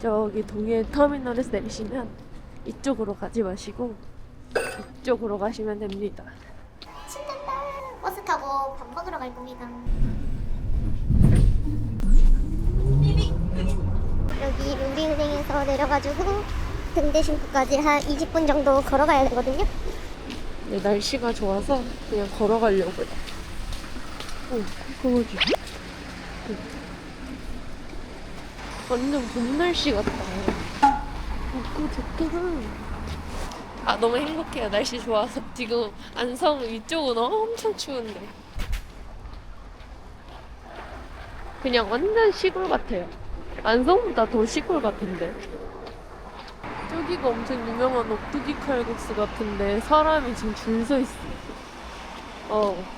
저기 동해 터미널에서 내리시면 이쪽으로 가지 마시고 이쪽으로 가시면 됩니다. 신난다. 버스 타고 밥 먹으러 갈 겁니다. 여기 우리은행에서 내려가지고 등대신부까지 한 20분 정도 걸어가야 되거든요. 네, 날씨가 좋아서 그냥 걸어가려고요. 어, 그거지. 응. 완전 봄 날씨 같다. 어, 좋다. 아, 너무 행복해요. 날씨 좋아서. 지금 안성 위쪽은 엄청 추운데. 그냥 완전 시골 같아요. 안성보다 더 시골 같은데. 저기가 엄청 유명한 오뚜기 칼국수 같은데 사람이 지금 줄 서 있어. 어.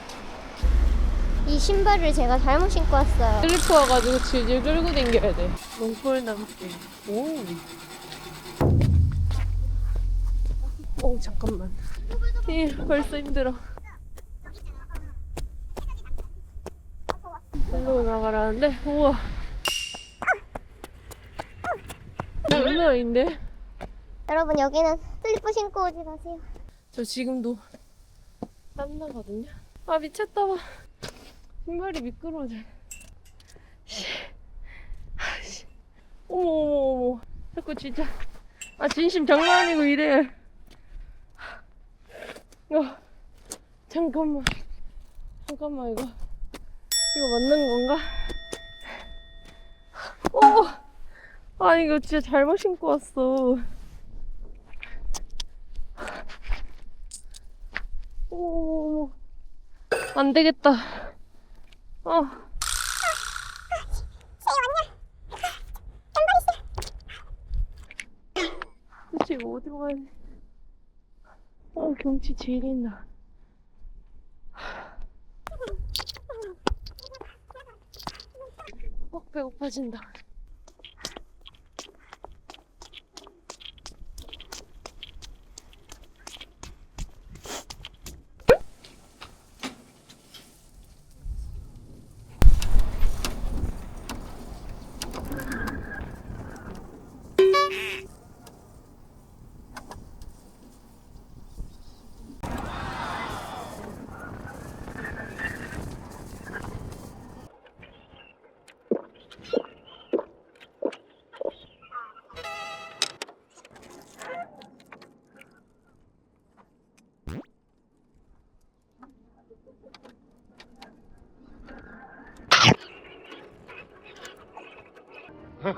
이 신발을 제가 잘못 신고 왔어요. 슬리퍼 와가지고 질질 끌고 댕겨야 돼. 몽골 남길. 오. 오 잠깐만. 이 벌써 힘들어. 일로 나가라는데 우와. 장난 아닌데? 여러분 여기는 슬리퍼 신고 오지 마세요. 저 지금도 땀 나거든요. 아 미쳤다 봐. 신발이 미끄러져. 씨. 아, 씨. 어머 어머 어머. 자꾸 진짜. 아 진심 장난 아니고 이래. 어. 잠깐만. 잠깐만 이거. 이거 맞는 건가? 어. 아 이거 진짜 잘못 신고 왔어. 어머, 안 되겠다. 어. 도대체 이거 어디로 가야 돼? 어, 경치 지린다. 어, 배고파진다.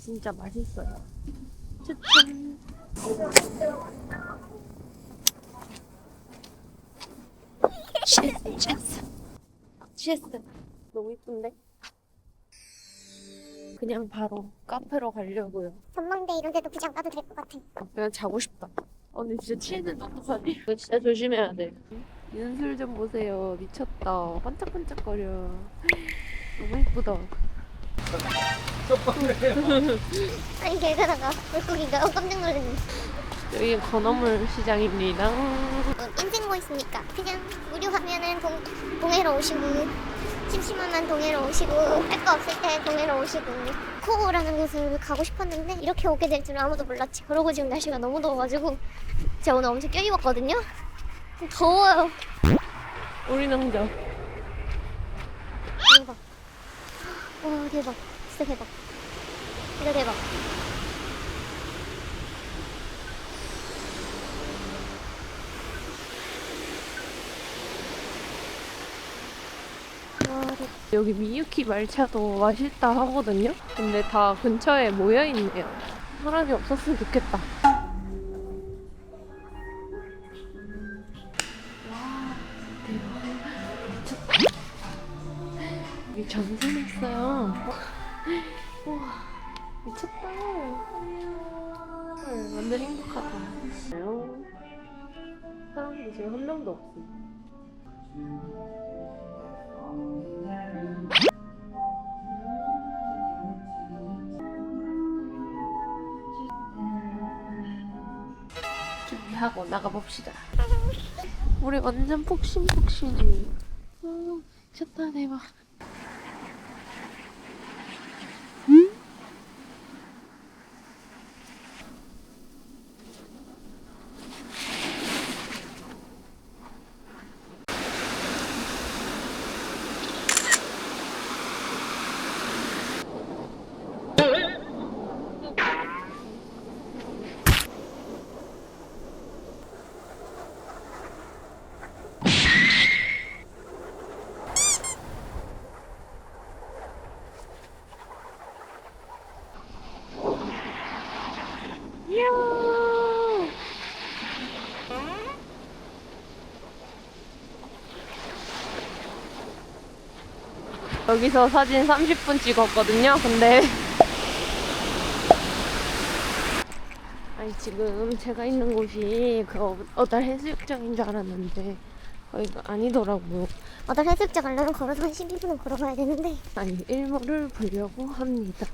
진짜 맛있어요. 추천. 취했어, 취했어. 취했어. 너무 이쁜데? 그냥 바로 카페로 가려고요. 전망대 이런 데도 굳이 안 가도 될 것 같아. 그냥 자고 싶다. 어, 근데 진짜 취했는데 어떡하니? 이거 진짜 조심해야 돼. 윤술 좀 보세요. 미쳤다. 반짝반짝거려. 너무 이쁘다. 아니 길 가다가 물고기가 어, 깜짝 놀랐네. 여기 건어물 시장입니다. 어, 인증 뭐 있습니까? 그냥 무료하면은 동, 동해로 오시고 심심하면 동해로 오시고 할 거 없을 때 동해로 오시고 코오라는 곳을 가고 싶었는데 이렇게 오게 될 줄은 아무도 몰랐지 그러고 지금 날씨가 너무 더워가지고 제가 오늘 엄청 껴입었거든요 좀 더워요. 우리 남자. 와 대박. 진짜 대박. 진짜 대박. 여기 미유키 말차도 맛있다 하거든요. 근데 다 근처에 모여 있네요. 사람이 없었으면 좋겠다. 와, 대박. 미쳤다. 우와, 미쳤다. 헐, 완전 행복하다. 사람들이 지금 한 명도 없어. 준비하고 나가봅시다. 우리 완전 폭신폭신해. 아, 미쳤다, 대박. 여기서 사진 30분 찍었거든요. 근데 아니 지금 제가 있는 곳이 그 어- 어달 해수욕장인 줄 알았는데 거기가 아니더라고요. 어떤 해수욕장 가려면 걸어서 한 12분은 걸어가야 되는데 아니 일몰을 보려고 합니다.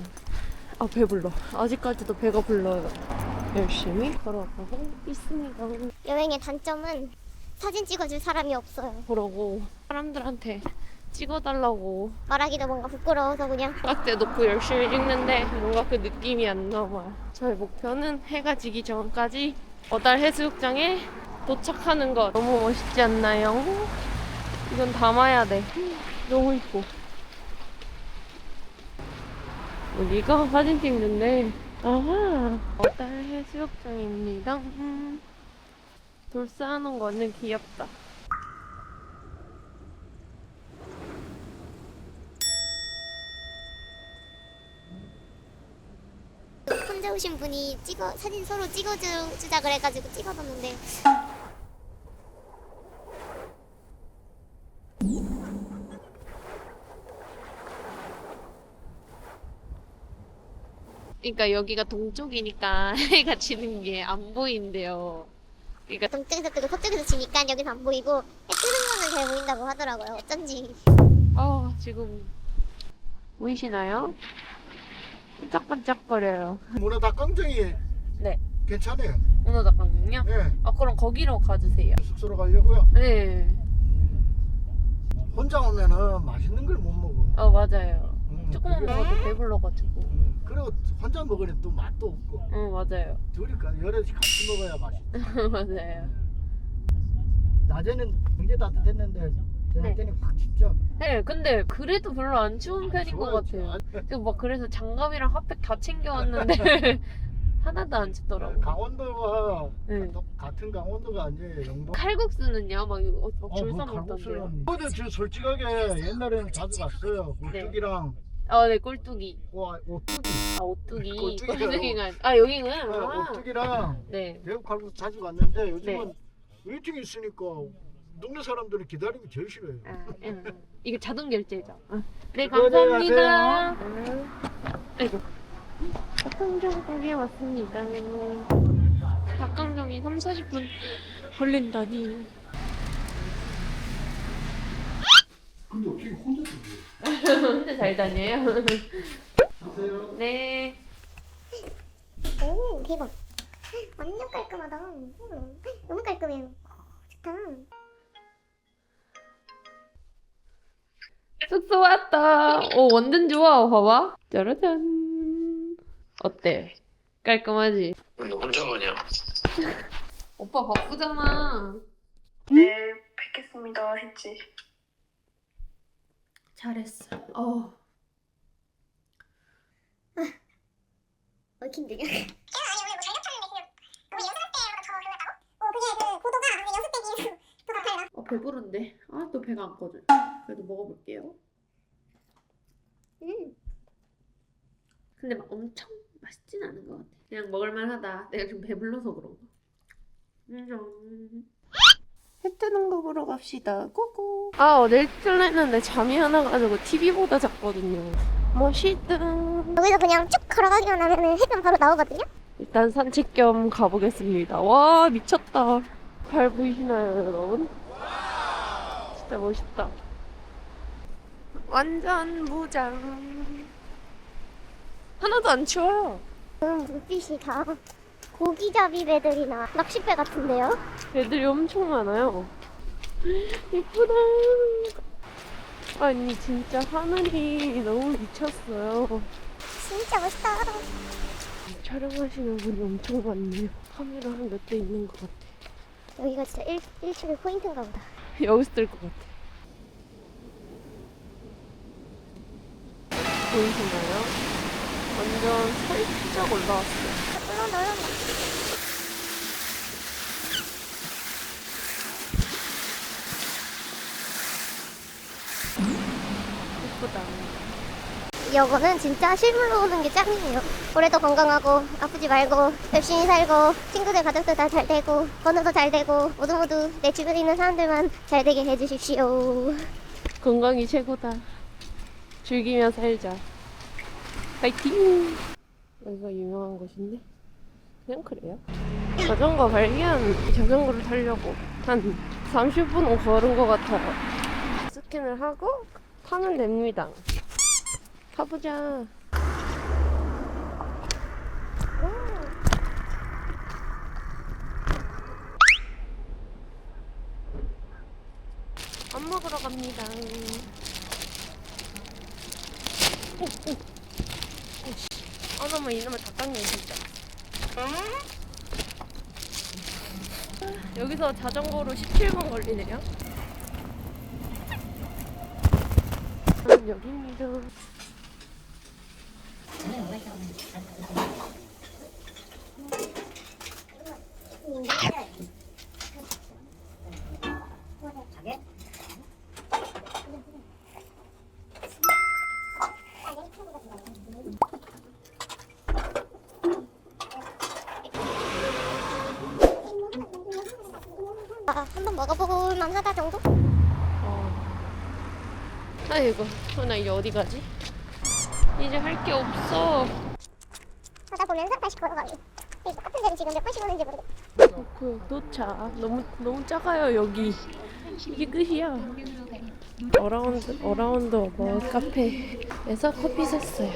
아 배불러. 아직까지도 배가 불러요. 열심히 걸어가고 있습니다. 여행의 단점은 사진 찍어줄 사람이 없어요. 그러고 사람들한테 찍어달라고 말하기도 뭔가 부끄러워서 그냥 딱대 놓고 열심히 찍는데 뭔가 그 느낌이 안 나와요. 저희 목표는 해가 지기 전까지 어달 해수욕장에 도착하는 것. 너무 멋있지 않나요? 이건 담아야 돼. 너무 이뻐. 여기가 사진 찍는데 아하 어달 해수욕장입니다. 음. 돌 쌓아놓은 거는 귀엽다. 혼자 오신 분이 찍어 사진 서로 찍어주자 그래가지고 찍어뒀는데 그러니까 여기가 동쪽이니까 해가 지는 게 안 보인대요. 그러니까 동쪽에서 뜨고 서쪽에서 지니까 여기서 안 보이고 해 뜨는 거는 잘 보인다고 하더라고요. 어쩐지 어 지금 보이시나요? 반짝반짝거려요. 문어 닭강정이 네. 괜찮아요. 문어 닭강정요? 네. 아 그럼 거기로 가주세요. 숙소로 가려고요. 네. 혼자 오면은 맛있는 걸 못 먹어. 어 맞아요. 음, 조금만 그게- 먹어도 배불러가지고. 음, 그리고 혼자 먹으니 또 맛도 없고. 응 맞아요. 둘이 가- 여럿이 같이 먹어야 맛있어. 맞아요. 낮에는 굉장히 따뜻했는데 저녁 네. 때는 확 춥죠. 네 근데 그래도 별로 안 추운 편인 것 같아요. 추워. 지금 막 그래서 장갑이랑 핫팩 다 챙겨왔는데 하나도 안 춥더라고. 강원도가 네. 또 같은 강원도가 아니에요. 영도. 칼국수는요? 막 이거 어, 어, 줄서 그 먹던데요. 칼국수는- 근데 저 솔직하게 옛날에는 자주 갔어요. 굴뚝이랑 아, 네, 꼴뚜기. 와, 오뚜기. 아, 오뚜기. 꼴뚜기가. 아, 여기는? 어, 아. 오뚜기랑 네. 대구 칼국수 자주 갔는데 요즘은 네. 웨이팅 있으니까 동네 사람들은 기다리기 제일 싫어요. 아, 응. 이게 자동 결제죠. 아. 네, 감사합니다. 아이고. 닭강정 가게 왔습니다. 닭강정이 3, 40분 걸린다니. 근데 어떻게 혼자 잘 다녀요? 네. 오 대박 완전 깔끔하다. 음, 너무 깔끔해요. 좋다. 숙소 왔다. 오, 완전 좋아. 봐봐. 짜라잔. 어때? 깔끔하지? 너 혼자 가냐? 오빠 바쁘잖아. 네, 뵙겠습니다 했지. 잘했어. 어. 어 힘들냐? 때보다 더 별로였다고? 어 어, 배부른데. 아, 또 배가 안 꺼져. 그래도 먹어볼게요. 음 근데 막 엄청 맛있진 않은 것 같아. 그냥 먹을만하다. 내가 좀 배불러서 그런가. 인정. 해 뜨는 거 보러 갑시다. 고고. 아, 어제 했는데 잠이 안 와가지고 TV보다 잤거든요. 멋있다. 여기서 그냥 쭉 걸어가기만 하면은 해변 바로 나오거든요? 일단 산책 겸 가보겠습니다. 와, 미쳤다. 발 보이시나요, 여러분? 진짜 멋있다. 완전 무장. 하나도 안 추워요. 음 물빛이 다 고기잡이 배들이나 낚싯배 같은데요? 애들이 엄청 많아요. 이쁘다. 아니, 진짜 하늘이 너무 미쳤어요. 진짜 멋있다 촬영하시는 분이 엄청 많네요. 카메라 한 몇 대 있는 것 같아. 여기가 진짜 일, 일출의 포인트인가 보다 여기서 뜰 것 같아. 보이시나요? 완전 살짝 올라왔어요. 올라온다 올라온다 예쁘다. 여거는 진짜 실물로 오는 게 짱이에요. 올해도 건강하고 아프지 말고 열심히 살고 친구들 가족들 다 잘 되고 번호도 잘 되고 모두 모두 내 주변에 있는 사람들만 잘 되게 해주십시오. 건강이 최고다. 즐기며 살자. 파이팅! 여기가 유명한 곳인데? 그냥 그래요. 자전거 발견! 자전거를 타려고 한 30분 걸은 것 같아요. 스캔을 하고 타면 됩니다. 가보자. 밥 먹으러 갑니다. 아, 너무 이놈의 닭강정 진짜. 여기서 자전거로 17분 걸리네요. 저는 여기입니다. 아, 한번 먹어볼 만하다 정도? 어. 아이고, 어, 나 이제 어디 가지? 이제 할 게 없어. 하다 보면 다시 걸어가기. 이 똑같은 데는 지금 몇 번씩 오는지 모르겠어. 그 도착. 너무 너무 작아요 여기. 이게 끝이야. 어라운드 어라운드 뭐 카페에서 커피 샀어요.